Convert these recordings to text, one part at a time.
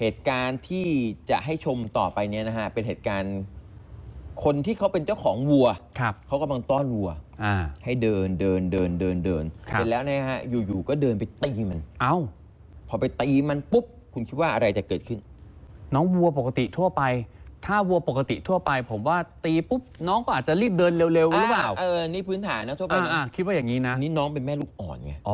เหตุการณ์ที่จะให้ชมต่อไปเนี้ยนะฮะเป็นเหตุการณ์คนที่เขาเป็นเจ้าของวัว ครับ เขากำลังต้อนวัว อ่า ให้เดินเดินเดินเดินเดินครับ เสร็จแล้วเนะฮะอยู่ๆก็เดินไปตีมัน เอ้า พอไปตีมันปุ๊บ คุณคิดว่าอะไรจะเกิดขึ้น น้องวัวปกติทั่วไป ถ้าวัวปกติทั่วไป ผมว่าตีปุ๊บน้องก็อาจจะรีบเดินเร็วๆหรือเปล่าเออ นี่พื้นฐานนะทั่วไปนะคิดว่าอย่างนี้นะนี่น้องเป็นแม่ลูกอ่อนไงอ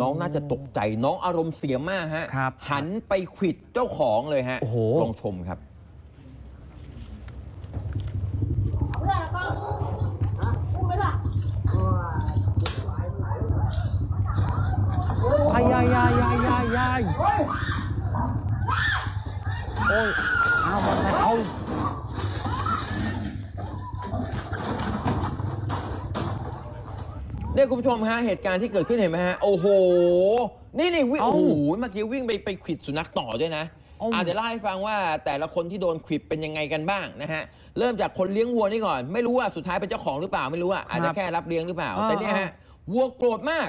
น้องน่าจะตกใจน้องอารมณ์เสียมากฮะหันไปขวิดเจ้าของเลยฮะโอ้ลองชมครับไปด้ยยายยายยายโอ้ยเอามาเอา เนี่ยคุณผู้ชมฮะเหตุการณ์ที่เกิดขึ้นเห็นไหมฮะ โอ้โห นี่นี่วิ่งเอ้าโอ้โหเมื่อกี้วิ่งไปไปขวิดสุนัขต่อด้วยนะเอ้า อาจจะเล่าให้ฟังว่าแต่ละคนที่โดนขวิดเป็นยังไงกันบ้างนะฮะ เริ่มจากคนเลี้ยงวัวนี่ก่อน ไม่รู้ว่าสุดท้ายเป็นเจ้าของหรือเปล่าไม่รู้อะอาจจะแค่รับเลี้ยงหรือเปล่า อ่าแต่เนี่ยฮะวัวโกรธมาก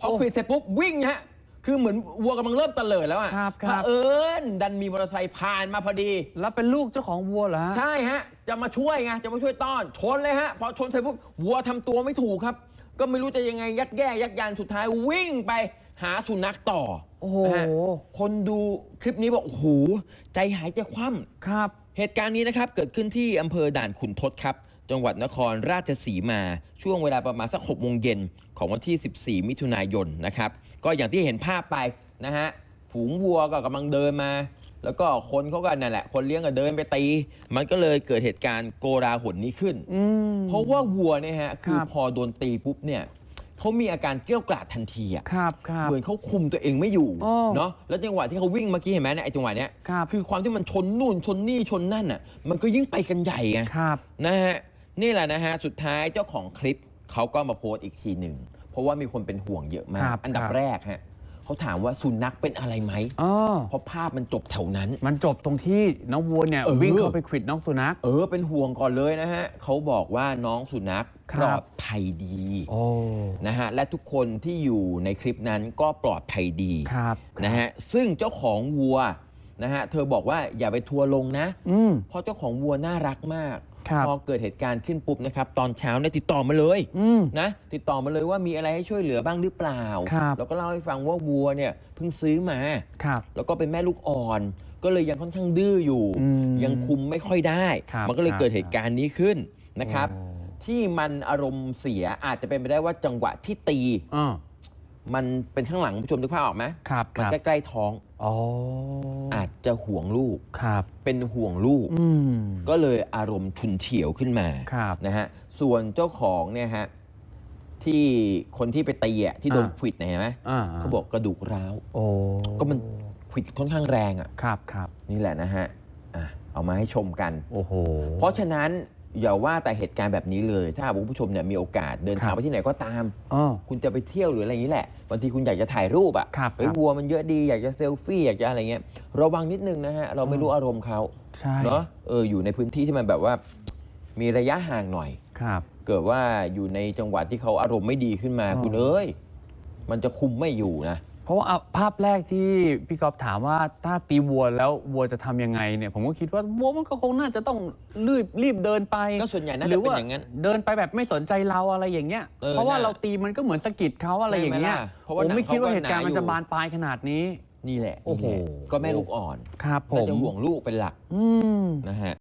พอโอ้ขวิดเสร็จปุ๊บวิ่งฮะคือเหมือนวัวกำลังเริ่มเตลิดแล้วอะครับครับเผอิญดันมีมอเตอร์ไซค์ผ่านมาพอดี แล้วเป็นลูกเจ้าของวัวเหรอฮะ ใช่ฮะ จะมาช่วยไง จะมาช่วยต้อน ชนเลยฮะ พอชนเสร็จปุ๊บวัวทำตัวไม่ถูกครับ ก็ไม่รู้จะยังไงยักแย่ยักยันสุดท้ายวิ่งไปหาสุนัขต่อโอ้โห นะฮะคนดูคลิปนี้บอกโอ้โหใจหายใจคว่ำ ครับ เหตุการณ์นี้นะครับ เกิดขึ้นที่อำเภอด่านขุนทดครับ จังหวัดนครราชสีมา ช่วงเวลาประมาณสัก6โมงเย็นของวันที่ 14 มิถุนายนนะครับ ก็อย่างที่เห็นภาพไปนะฮะ ฝูงวัวก็กำลังเดินมา แล้วก็คนเขาก็นั่นแหละ คนเลี้ยงก็เดินไปตี มันก็เลยเกิดเหตุการณ์โกราหลนี้ขึ้นอืมเพราะว่าวัวเนี่ยฮะ คือครับพอโดนตีปุ๊บเนี่ยเขามีอาการเกรี้ยวกราดทันทีอะครับครับเหมือนเขาคุมตัวเองไม่อยู่อ้อเนาะแล้วจังหวะที่เขาวิ่งเมื่อกี้เห็นไหมเนี่ยไอ้จังหวะเนี้ยครับคือความที่มันชนนู่นชนนี่ชนนั่นอะมันก็ยิ่งไปกันใหญ่ไงครับนะฮะนี่แหละนะฮะสุดท้ายเจ้าของคลิปเขาก็มาโพสต์อีกทีหนึ่งเพราะว่ามีคนเป็นห่วงเยอะมาคกรับอันดับครับแรกฮะ เขาถามว่าสุนัขเป็นอะไรไหมอ๋อเพราะภาพมันจบแถวนั้น มันจบตรงที่น้องวัวเนี่ยเออ วิ่งเข้าไปขวิดน้องสุนัข เออ เป็นห่วงก่อนเลยนะฮะเขาบอกว่าน้องสุนัขครับปลอดภัยดีโอ้ นะฮะและทุกคนที่อยู่ในคลิปนั้นก็ปลอดภัยดี ครับ นะฮะซึ่งเจ้าของวัวนะฮะเธอบอกว่าอย่าไปทัวร์ลงนะ อืม เพราะเจ้าของวัวน่ารักมากครับ พอเกิดเหตุการณ์ขึ้นปุ๊บนะครับตอนเช้าเนี่ยติดต่อมาเลยอืมนะติดต่อมาเลยว่ามีอะไรให้ช่วยเหลือบ้างหรือเปล่าครับแล้วก็เล่าให้ฟังว่าวัวเนี่ยเพิ่งซื้อมาครับแล้วก็เป็นแม่ลูกอ่อน ก็เลยยังค่อนข้างดื้ออยู่อืมยังคุมไม่ค่อยได้ครับมันก็เลยครับเกิดเหตุการณ์นี้ขึ้นนะครับโอ้ที่มันอารมณ์เสียอาจจะเป็นไปได้ว่าจังหวะที่ตีอ่า มันเป็นข้างหลังคุณผู้ชมนึกภาพออกไหมครับคมันรับใกล้ๆท้อง อ๋ออาจจะห่วงลูก ครับ เป็นห่วงลูก อืม ก็เลยอารมณ์ฉุนเฉียวขึ้นมาครับ นะฮะส่วนเจ้าของเนี่ยฮะที่คนที่ไปตีอะที่โดนอ่า ขวิดเนี่ยเห็นไหมอ่าเขาบอกกระดูกร้าว โอ้ก็มันขวิดค่อนข้างแรงอะ ครับครับ นี่แหละนะฮะอะเอามาให้ชมกัน โอ้โหเพราะฉะนั้น อย่าว่าแต่เหตุการณ์แบบนี้เลย ถ้าหากว่าคุณผู้ชมเนี่ยมีโอกาสเดินทางครับไปที่ไหนก็ตามอ๋อคุณจะไปเที่ยวหรืออะไรอย่างนี้แหละบางทีคุณอยากจะถ่ายรูปอะครับเฮ้ยครับ วัวมันเยอะดีอยากจะเซลฟี่อยากจะอะไรเงี้ยระวังนิดนึงนะฮะเราไม่รู้อารมณ์เขาใช่เนาะเอออยู่ในพื้นที่ที่มันแบบว่า มีระยะห่างหน่อย ครับ เกิดว่าอยู่ในจังหวัดที่เขาอารมณ์ไม่ดีขึ้นมา อ๋อ คุณเอ้ย มันจะคุมไม่อยู่นะ เพราะว่าเอาภาพแรกที่พี่กอฟถามว่าถ้าตีวัวแล้ววัวจะทำยังไงเนี่ย ผมก็คิดว่าวัวมันก็คงน่าจะต้องรีบรีบเดินไปก็ส่วนใหญ่น่าหจะรืเป็นว่าอย่างนั้นเดินไปแบบไม่สนใจเราอะไรอย่างเงี้ยเออเพราะว่าน่ะเราตีมันก็เหมือนสะกิดเขาอะไรอย่างเงี้ยใช่ไหมล่ะเพราะว่าผมไม่หนังคิดว่าเขาก็เหตุการณ์มันหนาอยู่ จะบานปลายขนาดนี้ นี่แหละโอ้โห นี่แหละก็แม่ลูกอ่อนครับผน่ามจะห่วงลูกเป็นหลักอืม นะฮะ